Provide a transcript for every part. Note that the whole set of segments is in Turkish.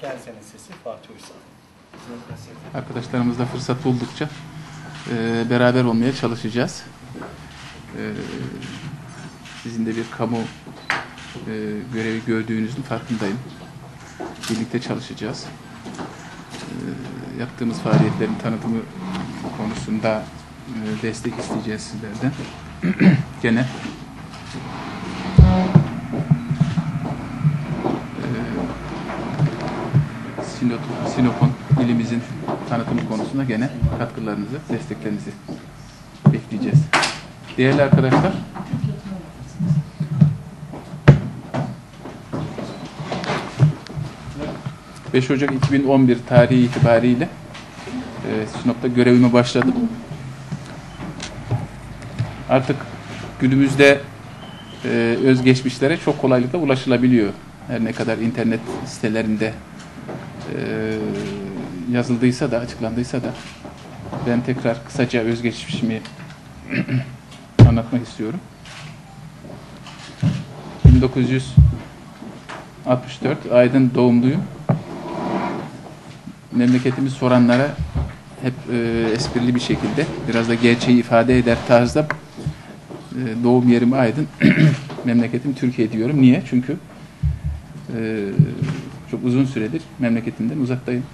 Kensenin sesi Fatih Uysal. Arkadaşlarımızla fırsat buldukça e, beraber olmaya çalışacağız. E, sizin de bir kamu e, görevi gördüğünüzün farkındayım. Birlikte çalışacağız. E, yaptığımız faaliyetlerin tanıtımı konusunda e, destek isteyeceğiz sizlerden. Gene e, Sinop, Sinop'un ilimizin tanıtımı konusunda gene katkılarınızı, desteklerinizi bekleyeceğiz. Değerli arkadaşlar, ...5 Ocak 2011 tarihi itibariyle... E, ...Sinop'ta görevime başladım. Artık günümüzde... E, ...özgeçmişlere çok kolaylıkla ulaşılabiliyor. Her ne kadar internet sitelerinde... E, yazıldıysa da, açıklandıysa da ben tekrar kısaca özgeçmişimi anlatmak istiyorum. 1964 Aydın doğumluyum. Memleketimi soranlara hep e, esprili bir şekilde, biraz da gerçeği ifade eder tarzda e, doğum yerim Aydın, memleketim Türkiye diyorum. Niye? Çünkü e, çok uzun süredir memleketimden uzaktayım.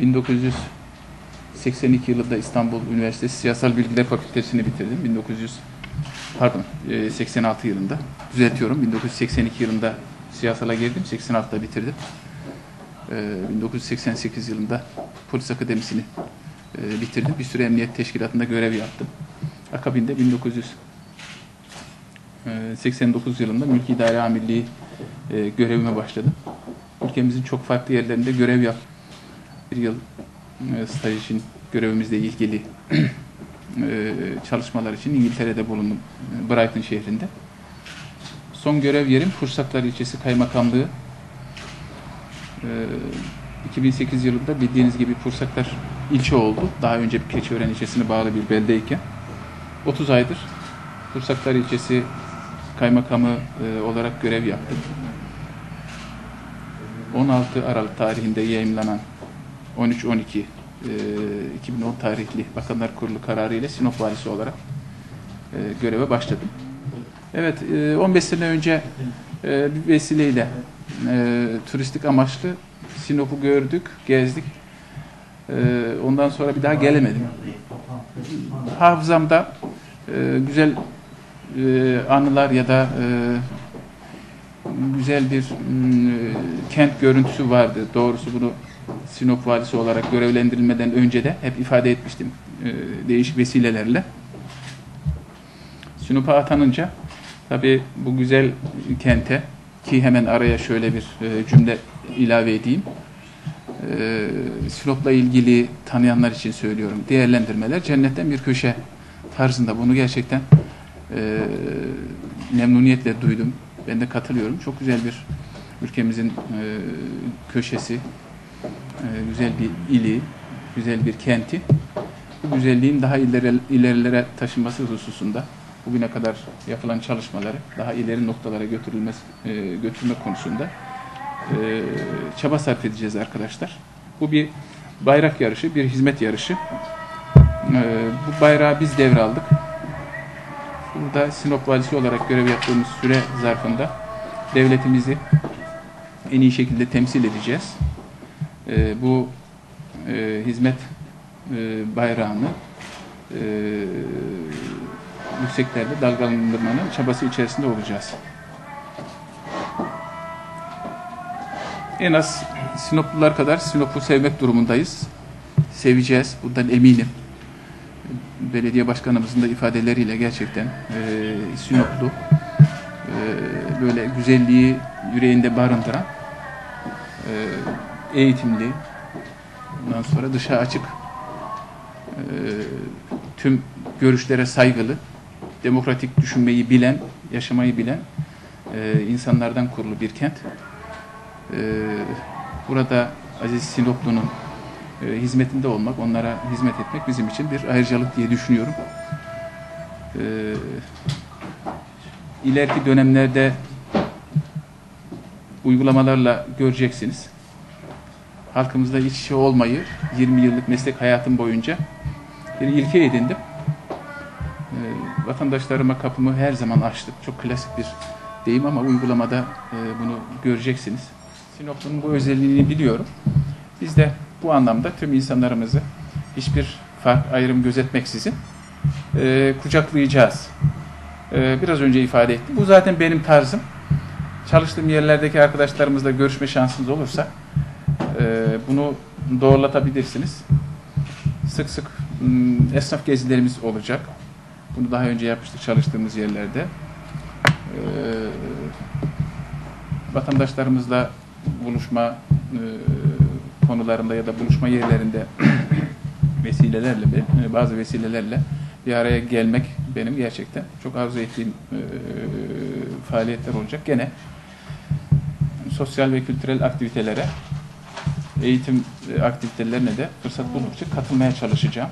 1982 yılında İstanbul Üniversitesi Siyasal Bilgiler Fakültesini bitirdim. 1900 pardon 86 yılında düzeltiyorum. 1982 yılında siyasala girdim. 86'da bitirdim. 1988 yılında Polis Akademisi'ni bitirdim. Bir süre Emniyet Teşkilatı'nda görev yaptım. Akabinde 1989 yılında Mülki İdare Amirliği görevime başladım. Ülkemizin çok farklı yerlerinde görev yaptım bir yıl e, staj için görevimizle ilgili e, çalışmalar için İngiltere'de bulundum. E, Brighton şehrinde. Son görev yerim Kursaklar ilçesi kaymakamlığı. 2008 yılında bildiğiniz gibi Kursaklar ilçe oldu. Daha önce bir Keçiören ilçesine bağlı bir beldeyken. 30 aydır Kursaklar ilçesi kaymakamı olarak görev yaptım. 16 Aralık tarihinde yayınlanan 13-12 e, 2010 tarihli Bakanlar Kurulu kararı ile Sinop valisi olarak e, göreve başladım. Evet, e, 15 sene önce e, bir vesileyle e, turistik amaçlı Sinop'u gördük, gezdik. E, ondan sonra bir daha gelemedim. Hafızamda e, güzel e, anılar ya da e, güzel bir e, kent görüntüsü vardı. Doğrusu bunu Sinop valisi olarak görevlendirilmeden önce de hep ifade etmiştim e, değişik vesilelerle. Sinop'a atanınca tabi bu güzel kente ki hemen araya şöyle bir cümle ilave edeyim. E, Sinop'la ilgili tanıyanlar için söylüyorum. Değerlendirmeler cennetten bir köşe tarzında bunu gerçekten e, memnuniyetle duydum. Ben de katılıyorum. Çok güzel bir ülkemizin e, köşesi, e, güzel bir ili, güzel bir kenti bu güzelliğin daha ileri, ilerilere taşınması hususunda bugüne kadar yapılan çalışmaları daha ileri noktalara götürülmesi, e, götürme konusunda çaba sarf edeceğiz arkadaşlar. Bu bir bayrak yarışı, bir hizmet yarışı. bu bayrağı biz devraldık. Burada Sinop valisi olarak görev yaptığımız süre zarfında devletimizi en iyi şekilde temsil edeceğiz e, bu e, hizmet e, bayrağını e, yükseklerde dalgalandırmanın çabası içerisinde olacağız. En az Sinoplular kadar Sinop'u sevmek durumundayız. Seveceğiz. Bundan eminim. Belediye başkanımızın da ifadeleriyle gerçekten e, Sinoplu e, böyle güzelliği yüreğinde barındıran e, eğitimli, ondan sonra dışa açık, e, tüm görüşlere saygılı, demokratik düşünmeyi bilen, yaşamayı bilen e, insanlardan kurulu bir kent. E, burada Aziz Sinoplu'nun e, hizmetinde olmak, onlara hizmet etmek bizim için bir ayrıcalık diye düşünüyorum. E, dönemlerde uygulamalarla göreceksiniz. Halkımızda iç içe olmayı 20 yıllık meslek hayatım boyunca bir ilke edindim. E, vatandaşlarıma kapımı her zaman açtım. Çok klasik bir deyim ama uygulamada e, bunu göreceksiniz. Sinop'un bu özelliğini biliyorum. Biz de bu anlamda tüm insanlarımızı hiçbir fark, ayrım gözetmeksizin e, kucaklayacağız. E, biraz önce ifade ettim. Bu zaten benim tarzım. Çalıştığım yerlerdeki arkadaşlarımızla görüşme şansınız olursa e, bunu doğrulatabilirsiniz. Sık sık m, esnaf gezilerimiz olacak. Bunu daha önce yapmıştık çalıştığımız yerlerde. E, vatandaşlarımızla buluşma e, konularında ya da buluşma yerlerinde vesilelerle, e, bazı vesilelerle bir araya gelmek benim gerçekten çok arzu ettiğim e, faaliyetler olacak. Gene sosyal ve kültürel aktivitelere, eğitim e, aktivitelerine de fırsat buldukça katılmaya çalışacağım.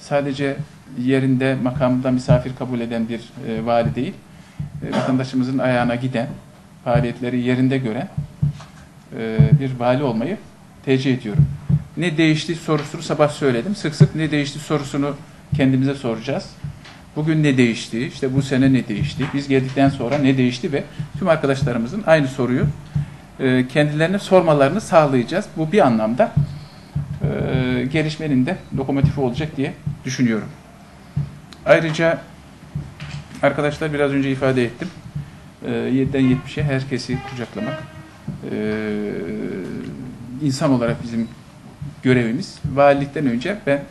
Sadece yerinde, makamında misafir kabul eden bir vali değil, vatandaşımızın ayağına giden, faaliyetleri yerinde gören bir vali olmayı tercih ediyorum. Ne değişti sorusunu sabah söyledim. Sık sık ne değişti sorusunu kendimize soracağız. Bugün ne değişti? İşte bu sene ne değişti? Biz geldikten sonra ne değişti ve tüm arkadaşlarımızın aynı soruyu e, kendilerine sormalarını sağlayacağız. Bu bir anlamda e, gelişmenin de lokomotifi olacak diye düşünüyorum. Ayrıca arkadaşlar biraz önce ifade ettim. E, 7'den 70'e herkesi kucaklamak e, insan olarak bizim görevimiz. Valilikten önce ben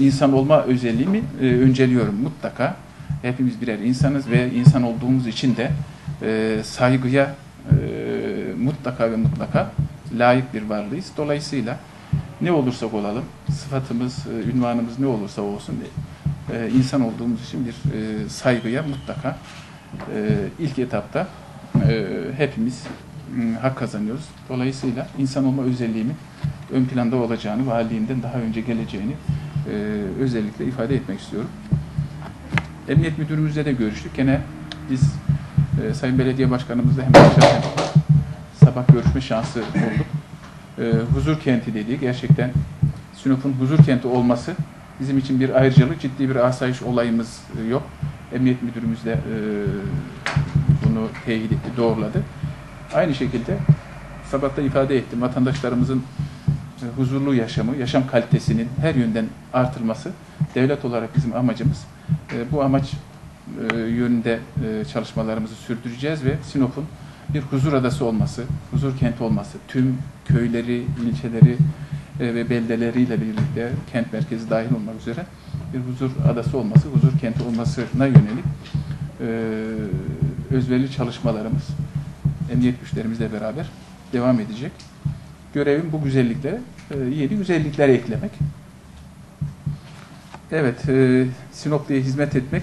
insan olma özelliğimi e, önceliyorum mutlaka. Hepimiz birer insanız ve insan olduğumuz için de e, saygıya e, mutlaka ve mutlaka layık bir varlığız. Dolayısıyla ne olursak olalım, sıfatımız, e, ünvanımız ne olursa olsun e, insan olduğumuz için bir e, saygıya mutlaka e, ilk etapta e, hepimiz hak kazanıyoruz. Dolayısıyla insan olma özelliğimin ön planda olacağını, valiliğinden daha önce geleceğini e, özellikle ifade etmek istiyorum. Emniyet müdürümüzle de görüştük. Gene biz e, Sayın Belediye Başkanımızla hem şahsen sabah görüşme şansı bulduk. E, huzur kenti dediği gerçekten Sinop'un huzur kenti olması bizim için bir ayrıcalık, ciddi bir asayiş olayımız e, yok. Emniyet müdürümüz de e, bunu teyit etti, doğruladı. Aynı şekilde sabahta ifade ettim. Vatandaşlarımızın e, huzurlu yaşamı, yaşam kalitesinin her yönden artırılması devlet olarak bizim amacımız. E, bu amaç e, yönünde çalışmalarımızı sürdüreceğiz ve Sinop'un bir huzur adası olması, huzur kenti olması, tüm köyleri, ilçeleri ve beldeleriyle birlikte kent merkezi dahil olmak üzere bir huzur adası olması, huzur kenti olmasına yönelik özverili çalışmalarımız emniyet güçlerimizle beraber devam edecek. Görevim bu güzelliklere e, yeni güzellikler eklemek. Evet, e, Sinoplu'ya hizmet etmek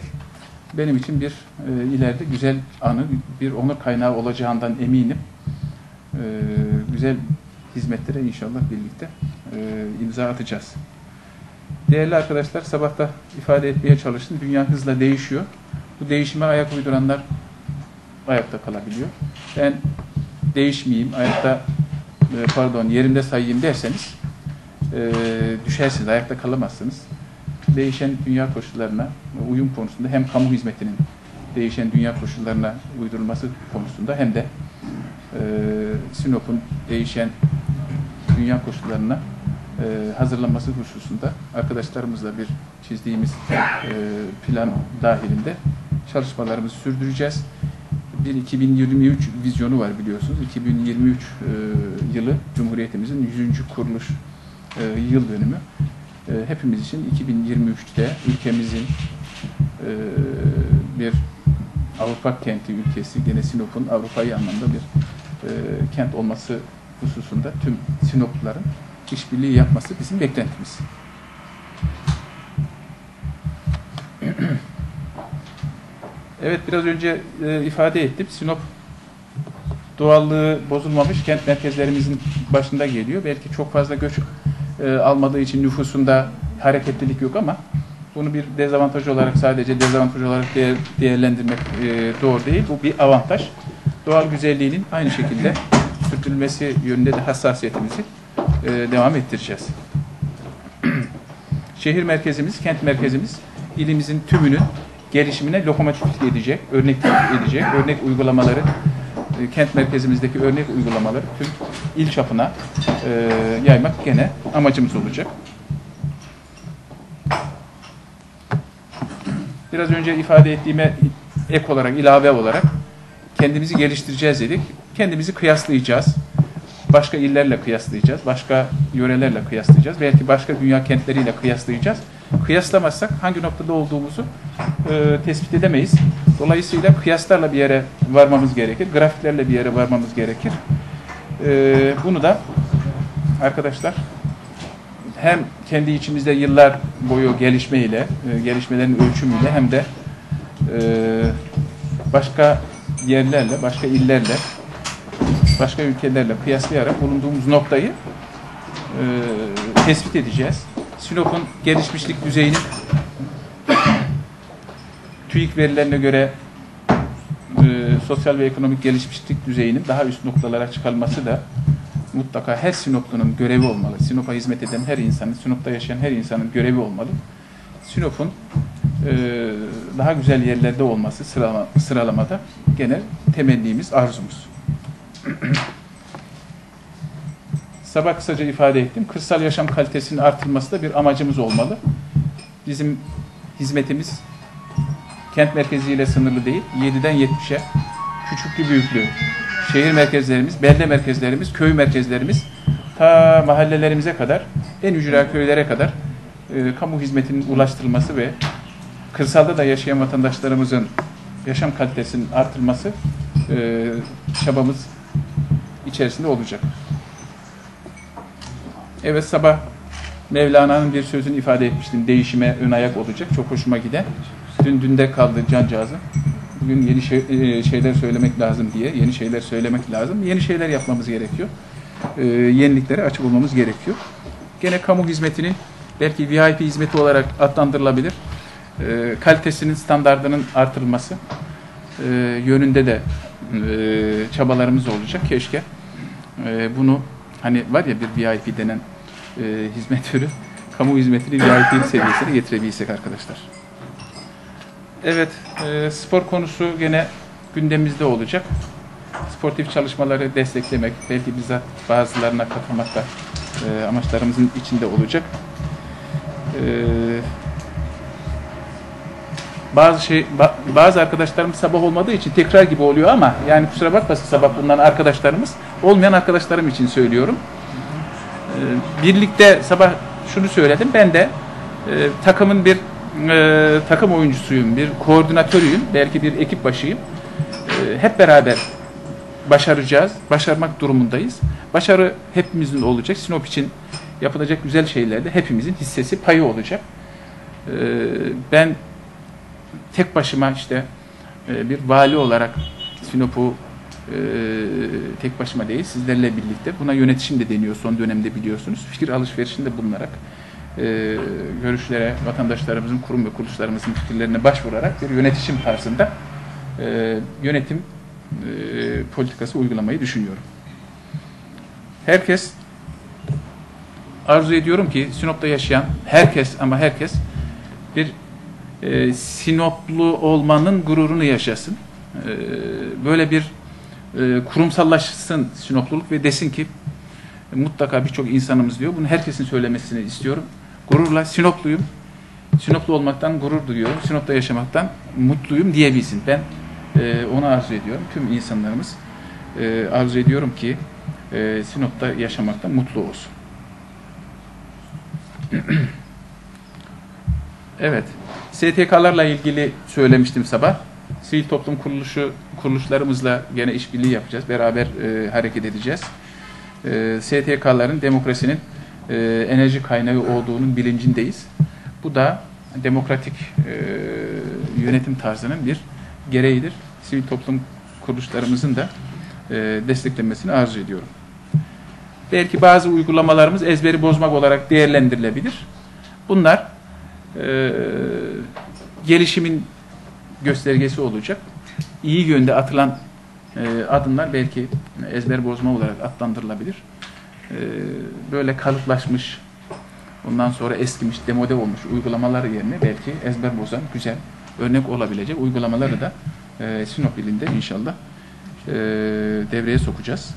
benim için bir e, ileride güzel anı, bir onur kaynağı olacağından eminim. E, güzel hizmetlere inşallah birlikte e, imza atacağız. Değerli arkadaşlar, sabahta ifade etmeye çalıştım. Dünya hızla değişiyor. Bu değişime ayak uyduranlar ayakta kalabiliyor. Ben değişmeyeyim, ayakta e, pardon yerimde sayayım derseniz e, düşersiniz, ayakta kalamazsınız. Değişen dünya koşullarına uyum konusunda hem kamu hizmetinin değişen dünya koşullarına uydurulması konusunda hem de e, Sinop'un değişen dünya koşullarına hazırlanması hususunda arkadaşlarımızla bir çizdiğimiz plan dahilinde çalışmalarımızı sürdüreceğiz bir 2023 vizyonu var biliyorsunuz. 2023 e, yılı Cumhuriyetimizin 100. kuruluş e, yıl dönümü. E, hepimiz için 2023'te ülkemizin e, bir Avrupa kenti ülkesi, gene Sinop'un Avrupa'yı anlamda bir e, kent olması hususunda tüm Sinopluların işbirliği yapması bizim beklentimiz. Evet biraz önce e, ifade ettim. Sinop doğallığı bozulmamış kent merkezlerimizin başında geliyor. Belki çok fazla göç e, almadığı için nüfusunda hareketlilik yok ama bunu bir dezavantaj olarak sadece dezavantaj olarak değer, değerlendirmek e, doğru değil. Bu bir avantaj. doğal güzelliğinin aynı şekilde sürdürülmesi yönünde de hassasiyetimizi e, devam ettireceğiz. Şehir merkezimiz, kent merkezimiz ilimizin tümünün gelişimine lokomotif edecek, örnek edecek, örnek uygulamaları, e, kent merkezimizdeki örnek uygulamaları tüm il çapına e, yaymak gene amacımız olacak. Biraz önce ifade ettiğime ek olarak, ilave olarak kendimizi geliştireceğiz dedik. Kendimizi kıyaslayacağız. Başka illerle kıyaslayacağız. Başka yörelerle kıyaslayacağız. Belki başka dünya kentleriyle kıyaslayacağız. Kıyaslamazsak hangi noktada olduğumuzu e, tespit edemeyiz. Dolayısıyla kıyaslarla bir yere varmamız gerekir. Grafiklerle bir yere varmamız gerekir. E, bunu da arkadaşlar hem kendi içimizde yıllar boyu gelişmeyle, e, gelişmelerin ölçümüyle hem de e, başka yerlerle, başka illerle, başka ülkelerle kıyaslayarak bulunduğumuz noktayı e, tespit edeceğiz. Sinop'un gelişmişlik düzeyinin TÜİK verilerine göre e, sosyal ve ekonomik gelişmişlik düzeyinin daha üst noktalara çıkarılması da mutlaka her Sinoplunun görevi olmalı. Sinop'a hizmet eden her insanın, Sinop'ta yaşayan her insanın görevi olmalı. Sinop'un e, daha güzel yerlerde olması sıralama, sıralamada genel temennimiz, arzumuz. Sabah kısaca ifade ettim. Kırsal yaşam kalitesinin artırılması da bir amacımız olmalı. Bizim hizmetimiz kent merkeziyle sınırlı değil. 7'den 70'e küçüklü büyüklü şehir merkezlerimiz, belde merkezlerimiz, köy merkezlerimiz ta mahallelerimize kadar, en ücra köylere kadar e, kamu hizmetinin ulaştırılması ve kırsalda da yaşayan vatandaşlarımızın yaşam kalitesinin artırılması e, çabamız içerisinde olacak. Evet sabah Mevlana'nın bir sözünü ifade etmiştim. Değişime ön ayak olacak. Çok hoşuma giden. Dün dünde kaldı cancağızım. Bugün yeni şey, e, şeyler söylemek lazım diye, yeni şeyler söylemek lazım. Yeni şeyler yapmamız gerekiyor. E, yeniliklere açık olmamız gerekiyor. Gene kamu hizmetinin belki VIP hizmeti olarak adlandırılabilir. E, kalitesinin, standartının artırılması e, yönünde de e, çabalarımız olacak. Keşke e, bunu hani var ya bir VIP denen e, hizmet türü, kamu hizmetini VIP seviyesine getirebilsek arkadaşlar. Evet, e, spor konusu gene gündemimizde olacak. Sportif çalışmaları desteklemek, belki bizzat bazılarına katılmak da e, amaçlarımızın içinde olacak. E, bazı şey ba, bazı arkadaşlarımız sabah olmadığı için tekrar gibi oluyor ama yani kusura bakmasın sabah bulunan arkadaşlarımız olmayan arkadaşlarım için söylüyorum. E, birlikte sabah şunu söyledim. Ben de e, takımın bir e, takım oyuncusuyum, bir koordinatörüyüm, belki bir ekip başıyım. E, hep beraber başaracağız, başarmak durumundayız. Başarı hepimizin olacak. Sinop için yapılacak güzel şeylerde hepimizin hissesi, payı olacak. E, ben tek başıma işte e, bir vali olarak Sinop'u e, tek başıma değil, sizlerle birlikte. Buna yönetişim de deniyor son dönemde biliyorsunuz. Fikir alışverişinde bulunarak e, görüşlere, vatandaşlarımızın, kurum ve kuruluşlarımızın fikirlerine başvurarak bir yönetişim tarzında e, yönetim politikası uygulamayı düşünüyorum. Herkes arzu ediyorum ki Sinop'ta yaşayan herkes ama herkes bir e, Sinoplu olmanın gururunu yaşasın. E, böyle bir e, kurumsallaşsın Sinopluluk ve desin ki mutlaka birçok insanımız diyor. Bunu herkesin söylemesini istiyorum gururla Sinopluyum. Sinoplu olmaktan gurur duyuyorum. Sinop'ta yaşamaktan mutluyum diyebilsin. Ben e, onu arzu ediyorum. Tüm insanlarımız e, arzu ediyorum ki e, Sinop'ta yaşamaktan mutlu olsun. evet. STK'larla ilgili söylemiştim sabah. Sivil toplum kuruluşu kuruluşlarımızla gene işbirliği yapacağız. Beraber e, hareket edeceğiz. E, STK'ların demokrasinin e, enerji kaynağı olduğunun bilincindeyiz. Bu da demokratik e, yönetim tarzının bir gereğidir. Sivil toplum kuruluşlarımızın da e, desteklenmesini arzu ediyorum. Belki bazı uygulamalarımız ezberi bozmak olarak değerlendirilebilir. Bunlar e, gelişimin göstergesi olacak. İyi yönde atılan e, adımlar belki ezber bozma olarak adlandırılabilir. E, böyle kalıplaşmış, ondan sonra eskimiş, demode olmuş uygulamalar yerine belki ezber bozan güzel örnek olabilecek uygulamaları da e, Sinop ilinde inşallah e, devreye sokacağız.